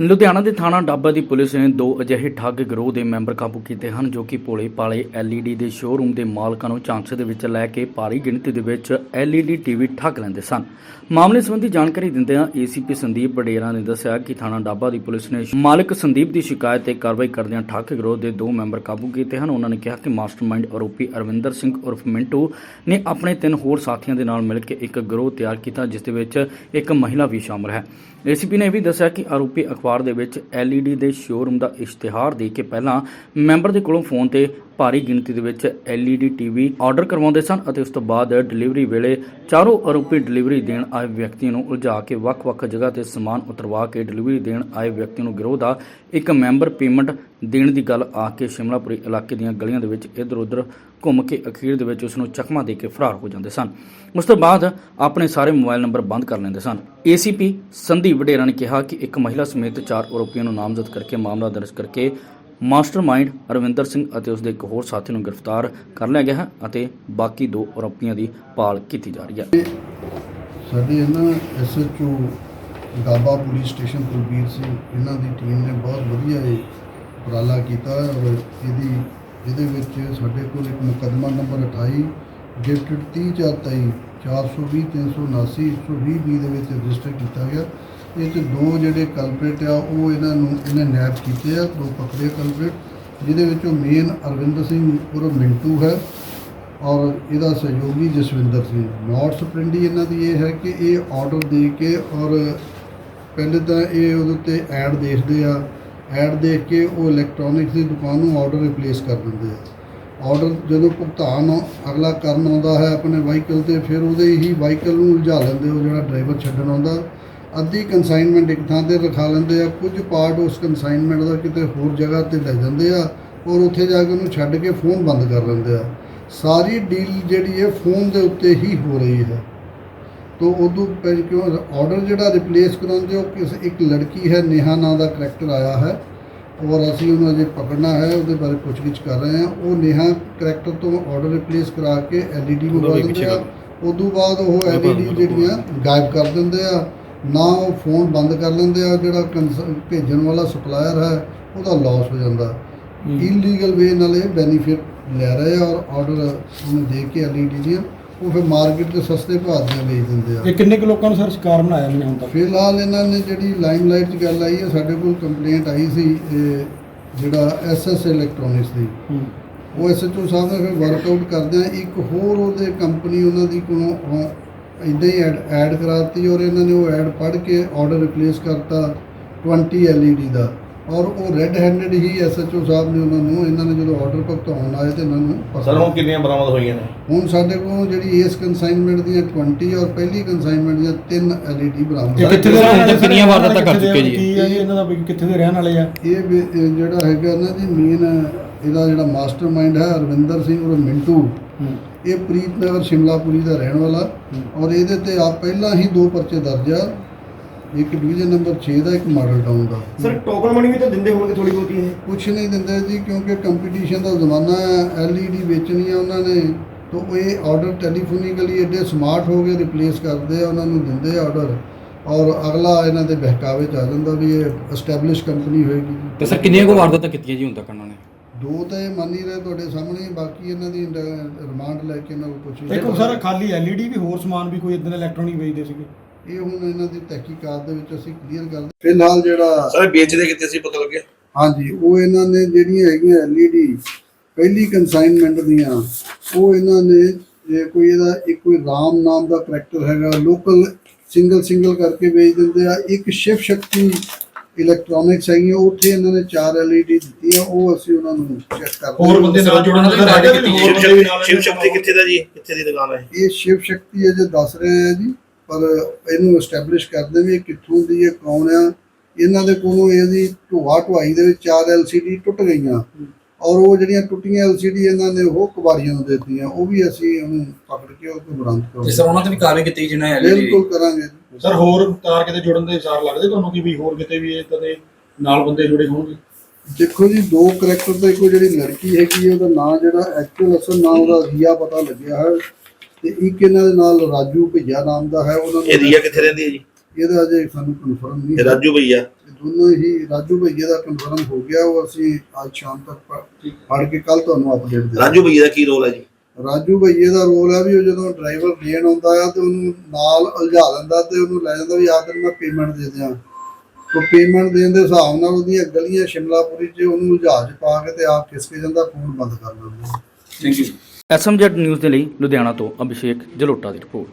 ਲੁਧਿਆਣਾ ਦੇ ਥਾਣਾ ਡਾਬਾ ਦੀ ਪੁਲਿਸ ਨੇ ਦੋ ਅਜਿਹੇ ਠੱਗ ਗਰੋਹ ਦੇ ਮੈਂਬਰ ਕਾਬੂ ਕੀਤੇ ਹਨ, ਜੋ ਕਿ ਭੋਲੇ ਪਾਲੇ LED ਦੇ ਸ਼ੋਰੂਮ ਦੇ ਮਾਲਕਾਂ ਨੂੰ ਝਾਂਸੇ ਦੇ ਵਿੱਚ ਲੈ ਕੇ ਭਾਰੀ ਗਿਣਤੀ ਦੇ ਵਿੱਚ LED ਟੀਵੀ ਠੱਗ ਲੈਂਦੇ ਸਨ। ਮਾਮਲੇ ਸੰਬੰਧੀ ਜਾਣਕਾਰੀ ਦਿੰਦਿਆਂ ACP ਸੰਦੀਪ ਬਡੇਰਾ ਨੇ ਦੱਸਿਆ ਕਿ ਥਾਣਾ ਡਾਬਾ ਦੀ ਪੁਲਿਸ ਨੇ ਮਾਲਕ ਸੰਦੀਪ ਦੀ ਸ਼ਿਕਾਇਤ ਤੇ ਕਾਰਵਾਈ ਕਰਦਿਆਂ ਠੱਗ ਗਰੋਹ ਦੇ ਦੋ ਮੈਂਬਰ ਕਾਬੂ ਕੀਤੇ ਹਨ। ਉਹਨਾਂ ਨੇ ਕਿਹਾ ਕਿ ਮਾਸਟਰਮਾਈਂਡ ਆਰੋਪੀ ਅਰਵਿੰਦਰ ਸਿੰਘ ਉਰਫ ਮਿੰਟੂ ਨੇ ਆਪਣੇ ਤਿੰਨ ਹੋਰ ਸਾਥੀਆਂ ਦੇ ਨਾਲ ਮਿਲ ਕੇ ਇੱਕ ਗਰੋਹ ਤਿਆਰ ਕੀਤਾ, ਜਿਸ ਦੇ ਵਿੱਚ ਇੱਕ ਮਹਿਲਾ ਵੀ ਸ਼ਾਮਲ ਹੈ। ਏਸੀਪੀ ਨੇ ਇਹ ਵੀ ਦੱਸਿਆ ਕਿ ਆਰੋਪੀ ਅਖਬਾਰ ਦੇ ਵਿੱਚ LED ਦੇ ਸ਼ੋਰੂਮ ਦਾ ਇਸ਼ਤਿਹਾਰ ਦੇ ਕੇ ਪਹਿਲਾਂ ਮੈਂਬਰ ਦੇ ਕੋਲੋਂ ਫੋਨ ਤੇ ਭਾਰੀ ਗਿਣਤੀ ਦੇ ਵਿੱਚ LED ਟੀਵੀ ਆਰਡਰ ਕਰਵਾਉਂਦੇ ਸਨ ਅਤੇ ਉਸ ਤੋਂ ਬਾਅਦ ਡਿਲੀਵਰੀ ਵੇਲੇ ਚਾਰੋਂ ਆਰੋਪੀ ਡਿਲੀਵਰੀ ਦੇਣ ਆਏ ਵਿਅਕਤੀ ਨੂੰ ਉਲਝਾ ਕੇ ਵੱਖ-ਵੱਖ ਜਗ੍ਹਾ ਤੇ ਸਮਾਨ ਉਤਰਵਾ ਕੇ ਡਿਲੀਵਰੀ ਦੇਣ ਆਏ ਵਿਅਕਤੀ ਨੂੰ ਗਿਰੋਹ ਦਾ ਇੱਕ ਮੈਂਬਰ ਪੇਮੈਂਟ ਦੇਣ ਦੀ ਗੱਲ ਆ ਕੇ ਸ਼ਿਮਲਾਪੁਰੀ ਇਲਾਕੇ ਦੀਆਂ ਗਲੀਆਂ ਦੇ ਵਿੱਚ ਇੱਧਰ-ਉੱਧਰ ਘੁੰਮ ਕੇ ਅਖੀਰ ਦੇ ਵਿੱਚ ਉਸ ਨੂੰ ਚਕਮਾ ਦੇ ਕੇ ਫਰਾਰ ਹੋ ਜਾਂਦੇ ਸਨ। ਉਸ ਤੋਂ ਬਾਅਦ ਆਪਣੇ ਸਾਰੇ ਮੋਬਾਈਲ ਨੰਬਰ ਬੰਦ ਕਰ ਲੈਂਦੇ ਸਨ। ਏਸੀਪੀ ਸੰਦੀਪ ਵਡੇਰਾ ਨੇ ਕਿਹਾ ਕਿ ਇੱਕ ਮਹਿਲਾ ਸਮੇਤ ਚਾਰ ਆਰੋਪੀਆਂ ਨੂੰ ਨਾਮਜ਼ਦ ਕਰਕੇ ਮਾਮਲਾ ਦਰਜ ਕਰਕੇ ਮਾਸਟਰਮਾਈਂਡ ਅਰਵਿੰਦਰ ਸਿੰਘ ਅਤੇ ਉਸ ਦੇ ਇੱਕ ਹੋਰ ਸਾਥੀ ਨੂੰ ਗ੍ਰਿਫਤਾਰ ਕਰ ਲਿਆ ਗਿਆ ਹੈ ਅਤੇ ਬਾਕੀ ਦੋ ਆਰੋਪੀਆਂ ਦੀ ਭਾਲ ਕੀਤੀ ਜਾ ਰਹੀ ਹੈ। ਸਾਡੇ ਇਹਨਾਂ SHO Daba police station Kulbir Singh, ਇਹਨਾਂ ਦੀ ਟੀਮ ਨੇ ਬਹੁਤ ਵਧੀਆ ਇਹ ਉਪਰਾਲਾ ਕੀਤਾ ਔਰ ਇਹਦੀ, ਇਹਦੇ ਵਿੱਚ ਸਾਡੇ ਕੋਲ ਇੱਕ ਮੁਕੱਦਮਾ ਨੰਬਰ 28 ਡਿਸਟ੍ਰਿਕਟ 30 420 379 120 ਬੀ ਦੇ ਵਿੱਚ ਰਜਿਸਟਰ ਕੀਤਾ ਗਿਆ। ਇਹ 'ਚ ਦੋ ਜਿਹੜੇ ਕਲਪਰੇਟ ਆ, ਉਹ ਇਹਨਾਂ ਨੂੰ, ਇਹਨੇ ਨੈਪ ਕੀਤੇ ਆ, ਦੋ ਪਕੜੇ ਕਲਪਰੇਟ ਜਿਹਦੇ ਵਿੱਚੋਂ ਮੇਨ ਅਰਵਿੰਦਰ ਸਿੰਘ ਉਰਫ ਮਿੰਟੂ ਹੈ ਔਰ ਇਹਦਾ ਸਹਿਯੋਗੀ ਜਸਵਿੰਦਰ ਸਿੰਘ। ਨੋਟ ਸਪਰਿੰਡੀ ਇਹਨਾਂ ਦੀ ਇਹ ਹੈ ਕਿ ਇਹ ਆਰਡਰ ਦੇ ਕੇ ਔਰ ਪਹਿਲੇ ਤਾਂ ਇਹ ਉਹਦੇ ਉੱਤੇ ਐਡ ਦੇਖਦੇ ਆ। ਐਡ ਦੇਖ ਕੇ ਉਹ ਇਲੈਕਟ੍ਰੋਨਿਕਸ ਦੀ ਦੁਕਾਨ ਨੂੰ ਆਰਡਰ ਰਿਪਲੇਸ ਕਰ ਦਿੰਦੇ ਆ। ਆਰਡਰ ਜਦੋਂ ਭੁਗਤਾਨ ਅਗਲਾ ਕਰਨ ਆਉਂਦਾ ਹੈ ਆਪਣੇ ਵਾਹੀਕਲ ਤੇ, ਫਿਰ ਉਹਦੇ ਹੀ ਵਾਹੀਕਲ ਨੂੰ ਉਲਝਾ ਲੈਂਦੇ ਉਹ ਜਿਹੜਾ ਡਰਾਈਵਰ ਛੱਡਣ ਆਉਂਦਾ। ਅੱਧੀ ਕੰਸਾਈਨਮੈਂਟ ਇੱਕ ਥਾਂ ਤੇ ਰਖਾ ਲੈਂਦੇ ਆ ਕੁਝ ਪਾਰਟ ਉਸ ਕੰਸਾਈਨਮੈਂਟ ਦਾ ਕਿਤੇ ਹੋਰ ਜਗ੍ਹਾ ਤੇ ਲੈ ਜਾਂਦੇ ਆ ਔਰ ਉੱਥੇ ਜਾ ਕੇ ਉਹਨੂੰ ਛੱਡ ਕੇ ਫੋਨ ਬੰਦ ਕਰ ਲੈਂਦੇ ਆ। ਸਾਰੀ ਡੀਲ ਜਿਹੜੀ ਹੈ ਫੋਨ ਦੇ ਉੱਤੇ ਹੀ ਹੋ ਰਹੀ ਹੈ। ਤੋ ਉਦੋਂ ਪਹਿਲਾਂ ਕਿਉਂ ਆਰਡਰ ਜਿਹੜਾ ਰਿਪਲੇਸ ਕਰਾਉਂਦੇ ਉਹ ਕਿਸ ਇੱਕ ਲੜਕੀ ਹੈ ਨੇਹਾ ਨਾਂ ਦਾ ਕਰੈਕਟਰ ਆਇਆ ਹੈ ਔਰ ਅਸੀਂ ਉਹਨੂੰ ਅਜੇ ਪਕੜਨਾ ਹੈ ਉਹਦੇ ਬਾਰੇ ਪੁੱਛਗਿੱਛ ਕਰ ਰਹੇ ਹਾਂ। ਉਹ ਨੇਹਾ ਕਰੈਕਟਰ ਤੋਂ ਆਰਡਰ ਰਿਪਲੇਸ ਕਰਾ ਕੇ ਐਲਈਡੀ ਮੰਗਵਾ ਦਿੰਦੇ ਆ। ਉਦੋਂ ਬਾਅਦ ਉਹ ਐਲਈਡੀ ਜਿਹੜੀਆਂ ਗਾਇਬ ਕਰ ਦਿੰਦੇ ਆ। ਨਾ ਉਹ ਫੋਨ ਬੰਦ ਕਰ ਲੈਂਦੇ ਆ ਜਿਹੜਾ ਭੇਜਣ ਵਾਲਾ ਸਪਲਾਇਰ ਹੈ ਉਹਦਾ ਲਾਸ ਹੋ ਜਾਂਦਾ। ਇਲੀਗਲ ਵੇ ਨਾਲ ਇਹ ਬੈਨੀਫਿਟ ਲੈ ਰਹੇ ਆ ਔਰ ਆਰਡਰ ਉਹਨੂੰ ਦੇ ਕੇ ਐਲਈਡੀ ਦੀਆਂ ਉਹ ਫਿਰ ਮਾਰਕੀਟ 'ਚ ਸਸਤੇ ਭਾਅ ਦੀਆਂ ਵੇਚ ਦਿੰਦੇ ਆ। ਇਹ ਕਿੰਨੇ ਕੁ ਲੋਕਾਂ ਨੂੰ ਸਰ ਸ਼ਿਕਾਰ ਬਣਾਇਆ ਮੈਨੇ ਹੁਣ ਤੱਕ? ਫਿਲਹਾਲ ਇਹਨਾਂ ਨੇ ਜਿਹੜੀ ਲਾਈਮਲਾਈਟ 'ਚ ਗੱਲ ਆਈ ਹੈ ਸਾਡੇ ਕੋਲ ਕੰਪਲੇਂਟ ਆਈ ਸੀ ਇਹ ਜਿਹੜਾ ਐਸਐਸ ਇਲੈਕਟ੍ਰੋਨਿਕਸ ਦੀ। ਉਹ ਐਸਐਚਓ ਸਾਹਿਬ ਨੇ ਫਿਰ ਵਰਕਆਊਟ ਕਰਦਿਆਂ ਇੱਕ ਹੋਰ ਉਹਦੇ ਕੰਪਨੀ ਉਹਨਾਂ ਦੀ ਕੋਲੋਂ ਇਦਾਂ ਹੀ ਐਡ ਐਡ ਕਰਾਤੀ ਔਰ ਇਹਨਾਂ ਨੇ ਉਹ ਐਡ ਪੜ੍ਹ ਕੇ ਆਰਡਰ ਰਿਪਲੇਸ ਕਰਤਾ 20 LED ਦਾ ਔਰ ਉਹ ਰੈੱਡ ਹੈਂਡਡ ਹੀ ਐਸਐਚਓ ਸਾਹਿਬ ਨੇ ਉਹਨਾਂ ਨੂੰ ਇਹਨਾਂ ਨੇ ਜਦੋਂ ਆਰਡਰ ਭੁਗਤਾਉਣ ਆਏ ਤੇ ਇਹਨਾਂ ਨੂੰ ਸਰ। ਹੁਣ ਕਿੰਨੀਆਂ ਬਰਾਮਦ ਹੋਈਆਂ ਨੇ ਹੁਣ ਸਾਡੇ ਕੋਲ ਜਿਹੜੀ ਇਸ ਕੰਸਾਈਨਮੈਂਟ ਦੀਆਂ 20 ਔਰ ਪਹਿਲੀ ਕੰਸਾਈਨਮੈਂਟ ਦੀਆਂ 3 LED ਬਰਾਮਦ ਇਹ ਹੋਈਆਂ। ਕਿੱਥੇ ਦੇ ਹੁਣ ਰਹਿਣ ਤੱਕ ਕਿੰਨੀਆਂ ਵਾਰਦਾਤਾਂ ਕਰ ਦੇ- ਚੁੱਕੇ ਜੀ? ਕੀ ਹੈ ਜੀ ਇਹਨਾਂ ਦਾ ਵੀ ਕਿੱਥੇ ਦੇ ਰਹਿਣ ਵਾਲੇ ਆ ਇਹ ਜਿਹੜਾ ਹੈਗਾ ਨਾ ਜੀ ਮੇਨ ਇਹਦਾ ਜਿਹੜਾ ਮਾਸਟਰਮਾਈਂਡ ਹੈ ਅਰਵਿੰਦਰ ਸਿੰਘ ਔਰ ਮਿੰਟੂ। ਇਹ ਪ੍ਰੀਤ ਨਗਰ ਸ਼ਿਮਲਾਪੁਰੀ ਦਾ ਰਹਿਣ ਵਾਲਾ ਔਰ ਇਹਦੇ ਤੇ ਆ ਪਹਿਲਾਂ ਹੀ ਦੋ ਪਰਚੇ ਦਰਜ ਆ। ਇੱਕ ਡਿਵੀਜ਼ਨ ਨੰਬਰ 6 ਦਾ ਇੱਕ ਮਾਡਲ ਟਾਊਨ ਦਾ। ਸਰ ਟੋਕਨ ਮਨੀ ਵੀ ਤਾਂ ਦਿੰਦੇ ਹੋਣਗੇ ਥੋੜੀ ਬਹੁਤੀ ਇਹ? ਕੁਛ ਨਹੀਂ ਦਿੰਦੇ ਜੀ ਕਿਉਂਕਿ ਕੰਪੀਟੀਸ਼ਨ ਦਾ ਜ਼ਮਾਨਾ ਹੈ ਐਲਈਡੀ ਵੇਚਣੀ ਆ ਉਹਨਾਂ ਨੇ ਤਾਂ ਉਹ ਇਹ ਆਰਡਰ ਟੈਲੀਫੋਨਿਕਲੀ ਐਡੇ ਸਮਾਰਟ ਹੋ ਗਏ ਰਿਪਲੇਸ ਕਰਦੇ ਆ ਉਹਨਾਂ ਨੂੰ ਦਿੰਦੇ ਆਰਡਰ ਔਰ ਅਗਲਾ ਇਹਨਾਂ ਦੇ ਬਹਿਕਾਵੇ ਚ ਆ ਜਾਂਦਾ ਵੀ ਇਹ ਐਸਟੈਬਲਿਸ਼ ਕੰਪਨੀ ਹੋਏਗੀ। ਤੇ ਸਰ ਕਿੰਨੀਆਂ ਕੁ ਵਾਰਦਾਤਾਂ ਕੀਤੀਆਂ ਜੀ ਹੁਣ ਤੱਕ ਉਹਨਾਂ ਨੇ? ਦੋ ਤਾਂ ਇਹ ਮੰਨ ਹੀ ਰਹੇ ਤੁਹਾਡੇ ਸਾਹਮਣੇ ਬਾਕੀ ਇਹਨਾਂ ਦੀ ਰਿਮਾਂਡ ਲੈ ਕੇ ਇਹਨਾਂ ਨੂੰ ਪੁੱਛੀ ਇੱਕ ਸਰ ਖਾਲੀ ਐਲਈਡੀ ਵੀ ਹੋਰ ਸਮਾਨ ਵੀ ਕੋਈ ਇਦਾਂ ਇਲੈਕਟ੍ਰੋਨਿਕ ਵੇਚਦੇ ਸੀਗੇ। ਇਹ ਹੁਣ ਇਹਨਾਂ ਦੀ ਤਹਿਕੀਕਾਤ ਦੇ ਵਿੱਚ ਅਸੀਂ ਕਲੀਅਰ ਕਰਦੇ ਫਿਲਹਾਲ ਜਿਹੜਾ ਸਰ ਵੇਚਦੇ ਕਿੱਥੇ ਸੀ ਪਤਾ ਲੱਗਿਆ? ਹਾਂਜੀ ਉਹ ਇਹਨਾਂ ਨੇ ਜਿਹੜੀਆਂ ਹੈਗੀਆਂ ਐਲਈਡੀ ਪਹਿਲੀ ਕੰਸਾਈਨਮੈਂਟ ਦੀਆਂ ਉਹ ਇਹਨਾਂ ਨੇ ਜੇ ਕੋਈ ਇਹਦਾ ਇੱਕ ਕੋਈ ਰਾਮ ਨਾਮ ਦਾ ਕਰੈਕਟਰ ਹੈਗਾ ਲੋਕਲ ਸਿੰਗਲ ਸਿੰਗਲ ਕਰਕੇ ਵੇਚ ਦਿੰਦੇ ਆ ਇੱਕ ਸ਼ਿਵ ਸ਼ਕਤੀ ਇਲੈਕਟ੍ਰੋਨਿਕਸ ਹੈਗੀਆਂ ਉੱਥੇ ਇਹਨਾਂ ਨੇ ਚਾਰ ਐਲਈਡੀ ਦਿੱਤੀਆਂ ਉਹ ਅਸੀਂ ਉਹਨਾਂ ਨੂੰ ਚੈੱਕ ਕਰਦੇ ਹੋਰ ਬੰਦੇ ਨਾਲ ਜੁੜਨ ਦੇ ਨਾਲ ਸ਼ਿਵ ਸ਼ਕਤੀ ਸ਼ਿਵ ਸ਼ਕਤੀ ਕਿੱਥੇ ਦਾ ਜੀ? ਕਿੱਥੇ ਦੀ ਦੁਕਾਨ ਹੈ? ਇਹ ਸ਼ਿਵ ਸ਼ਕਤੀ ਹੈ ਜੋ ਦੱਸ ਰਹੇ ਆ ਜੀ ਪਰ ਇਹਨੂੰ ਐਸਟੈਬਲਿਸ਼ ਕਰਦੇ ਵੀ ਇਹ ਕਿੱਥੋਂ ਦੀ ਹੈ ਕੌਣ ਆ ਇਹਨਾਂ ਦੇ ਕੋਲੋਂ ਇਹਦੀ ਢੋਆ ਢੁਆਈ ਦੇ ਵਿੱਚ ਚਾਰ ਐਲਸੀਡੀ ਟੁੱਟ ਗਈਆਂ। ਔਰ ਉਹ ਜਿਹੜੀਆਂ ਟੁੱਟੀਆਂ ਐਲਸੀਡੀ ਇਹਨਾਂ ਨੇ ਉਹ ਕੁਬਾਰੀਆਂ ਨੂੰ ਦੇ ਦਿੱਤੀਆਂ ਉਹ ਵੀ ਅਸੀਂ ਉਹਨੂੰ ਪਕੜ ਕੇ ਉਹ ਤੋਂ ਬਰਾਮਦ ਕਰਾਂਗੇ। ਸਰ ਉਹਨਾਂ ਤੇ ਵੀ ਕਾਰਵਾਈ ਕੀਤੀ ਜਿਨ੍ਹਾਂ ਐਲਈਡੀ ਬਿਲਕੁਲ ਕਰਾਂਗੇ। ਸਰ ਹੋਰ ਤਾਰ ਕਿਤੇ ਜੁੜਨ ਦੇ ਵਿਚਾਰ ਲੱਗਦੇ ਤੁਹਾਨੂੰ ਕਿ ਵੀ ਹੋਰ ਕਿਤੇ ਵੀ ਇਦਾਂ ਦੇ ਨਾਲ ਬੰਦੇ ਜੁੜੇ ਹੋਣਗੇ? ਦੇਖੋ ਜੀ ਦੋ ਕਰੈਕਟਰ ਤੇ ਕੋਈ ਜਿਹੜੀ ਲੜਕੀ ਹੈਗੀ ਹੈ ਉਹਦਾ ਨਾਂ ਜਿਹੜਾ ਐਕਚੁਅਲ ਅਸਲ ਨਾਂ ਉਹਦਾ ਰੀਆ ਪਤਾ ਲੱਗਿਆ ਹੈ। ਤੇ ਇੱਕ ਇਹਨਾਂ ਦੇ ਨਾਲ ਰਾਜੂ ਭਈਆ ਨਾਮ ਦਾ ਹੈ ਉਹਨਾਂ ਇਹ ਰੀਆ ਕਿੱਥੇ ਰਹਿੰਦੀ ਹੈ ਜੀ? ਇਹਦਾ ਅਜੇ ਸਾਨੂੰ ਕਨਫਰਮ ਨਹੀਂ ਇਹ ਰਾਜੂ ਭਈਆ। ਇਹ ਦੋਨੋਂ ਹੀ ਰਾਜੂ ਭਈਏ ਦਾ ਕਨਫਰਮ ਹੋ ਗਿਆ ਉਹ ਅਸੀਂ ਅੱਜ ਸ਼ਾਮ ਤੱਕ ਪ- ਫੜ ਕੇ ਕੱਲ ਤੁਹਾਨੂੰ ਅਪਡੇਟ ਦੇ ਰਾਜੂ ਭਈਆ ਦਾ ਕੀ ਰੋਲ ਹੈ ਜੀ? ਰਾਜੂ ਭਈਏ ਦਾ ਰੋਲ ਹੈ ਵੀ ਉਹ ਜਦੋਂ ਡਰਾਈਵਰ ਦੇਣ ਆਉਂਦਾ ਆ ਤੇ ਉਹਨੂੰ ਨਾਲ ਉਲਝਾ ਲੈਂਦਾ ਤੇ ਉਹਨੂੰ ਲੈ ਜਾਂਦਾ ਵੀ ਆ ਤੈਨੂੰ ਮੈਂ ਪੇਮੈਂਟ ਦੇ ਦਿਆਂ। ਉਹ ਪੇਮੈਂਟ ਦੇਣ ਦੇ ਹਿਸਾਬ ਨਾਲ ਉਹਦੀਆਂ ਗਲੀਆਂ ਸ਼ਿਮਲਾਪੁਰੀ 'ਚ ਉਹਨੂੰ ਉਲਝਾ 'ਚ ਪਾ ਕੇ ਤੇ ਆਪ ਖਿਸਕ ਜਾਂਦਾ ਫੋਨ ਬੰਦ ਕਰ ਦਿੰਦਾ। ਥੈਂਕ ਯੂ ਐਸਐਮਜੈਡ ਨਿਊਜ਼ ਦੇ ਲਈ ਲੁਧਿਆਣਾ ਤੋਂ ਅਭਿਸ਼ੇਕ ਜਲੋਟਾ ਦੀ ਰਿਪੋਰਟ।